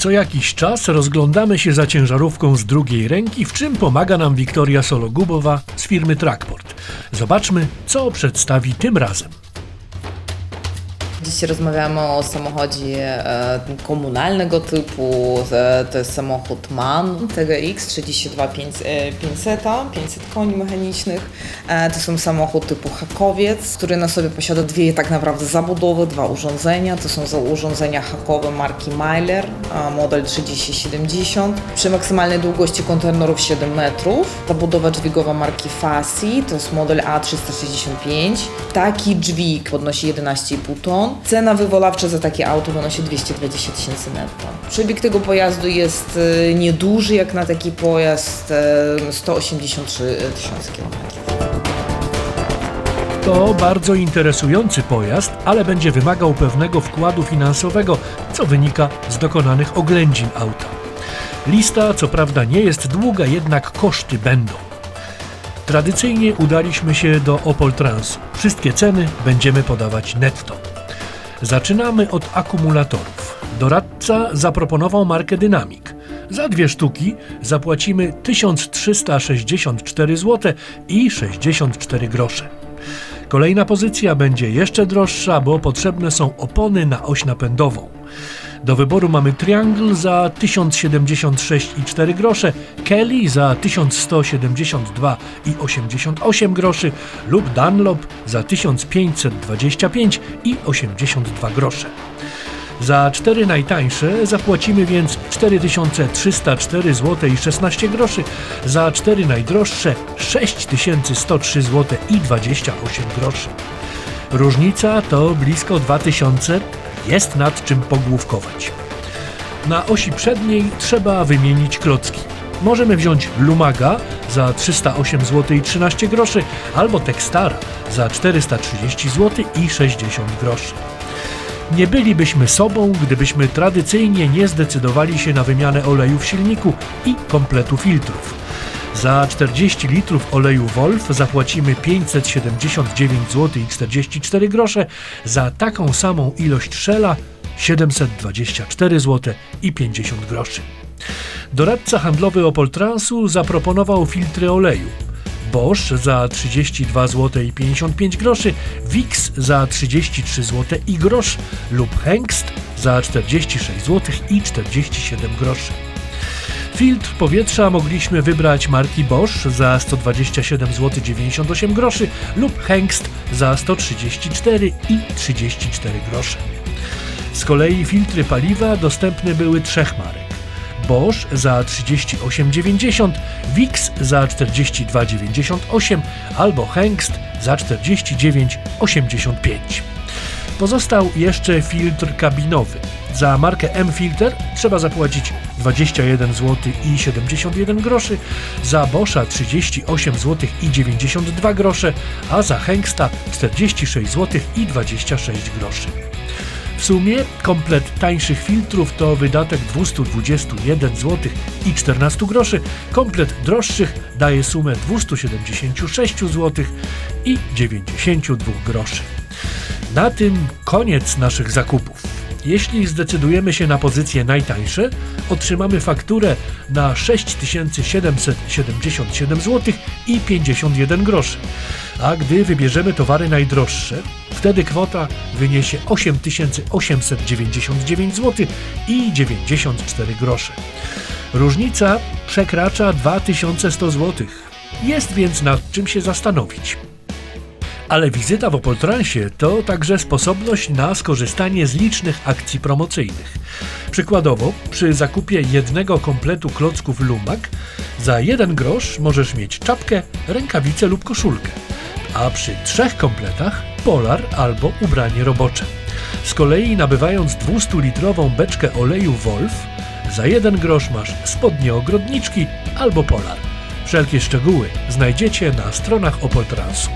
Co jakiś czas rozglądamy się za ciężarówką z drugiej ręki, w czym pomaga nam Wiktoria Sologubowa z firmy Trackport. Zobaczmy, co przedstawi tym razem. Dzisiaj rozmawiamy o samochodzie e, komunalnego typu. E, to jest samochód MAN TGX 32500, 500 koni mechanicznych. E, to są samochód typu hakowiec, który na sobie posiada dwie tak naprawdę zabudowy, dwa urządzenia. To są urządzenia hakowe marki Myler, model 3070. Przy maksymalnej długości kontenerów 7 metrów. Zabudowa dźwigowa marki Fasi, to jest model A365. Taki dźwig podnosi 11,5 ton. Cena wywolawcza za takie auto wynosi 220 tysięcy netto. Przebieg tego pojazdu jest e, nieduży jak na taki pojazd, e, 183 tysiące kilometrów. To bardzo interesujący pojazd, ale będzie wymagał pewnego wkładu finansowego, co wynika z dokonanych oględzin auta. Lista co prawda nie jest długa, jednak koszty będą. Tradycyjnie udaliśmy się do Opol Transu. Wszystkie ceny będziemy podawać netto. Zaczynamy od akumulatorów. Doradca zaproponował markę Dynamic. Za dwie sztuki zapłacimy 1364 zł i 64 grosze. Kolejna pozycja będzie jeszcze droższa, bo potrzebne są opony na oś napędową. Do wyboru mamy Triangle za 1076,4 grosze, Kelly za 1172,88 groszy lub Dunlop za 1525,82 grosze. Za cztery najtańsze zapłacimy więc 4304 zł i 16 groszy, za cztery najdroższe 6103 zł i 28 groszy. Różnica to blisko 2000, jest nad czym pogłówkować. Na osi przedniej trzeba wymienić klocki. Możemy wziąć Lumaga za 308 zł i 13 groszy albo Textara za 430 zł i 60 groszy. Nie bylibyśmy sobą, gdybyśmy tradycyjnie nie zdecydowali się na wymianę oleju w silniku i kompletu filtrów. Za 40 litrów oleju Wolf zapłacimy 579 zł i 44 grosze, za taką samą ilość Shella 724 zł i 50 groszy. Doradca handlowy Opol Transu zaproponował filtry oleju. Bosch za 32 zł i 55 groszy, Wix za 33 zł i grosz lub Hengst za 46 zł i 47 groszy. Filtr powietrza mogliśmy wybrać marki Bosch za 127 zł 98 groszy lub Hengst za 134 i 34 grosze. Z kolei filtry paliwa dostępne były trzech marek. Bosch za 38,90, Wix za 42,98 albo Hengst za 49,85. Pozostał jeszcze filtr kabinowy. Za markę M-Filter trzeba zapłacić 21 zł i 71 groszy, za Boscha 38 zł i 92 grosze, a za Hengsta 46 zł i 26 groszy. W sumie komplet tańszych filtrów to wydatek 221 zł i 14 groszy, komplet droższych daje sumę 276 zł i 92 groszy. Na tym koniec naszych zakupów. Jeśli zdecydujemy się na pozycje najtańsze, otrzymamy fakturę na 6777 zł i 51 groszy. A gdy wybierzemy towary najdroższe, wtedy kwota wyniesie 8899 zł i 94 grosze. Różnica przekracza 2100 zł. Jest więc nad czym się zastanowić. Ale wizyta w Opoltransie to także sposobność na skorzystanie z licznych akcji promocyjnych. Przykładowo, przy zakupie jednego kompletu klocków Lumak za jeden grosz możesz mieć czapkę, rękawice lub koszulkę, a przy trzech kompletach polar albo ubranie robocze. Z kolei nabywając 200-litrową beczkę oleju Wolf, za jeden grosz masz spodnie ogrodniczki albo polar. Wszelkie szczegóły znajdziecie na stronach Opoltransu.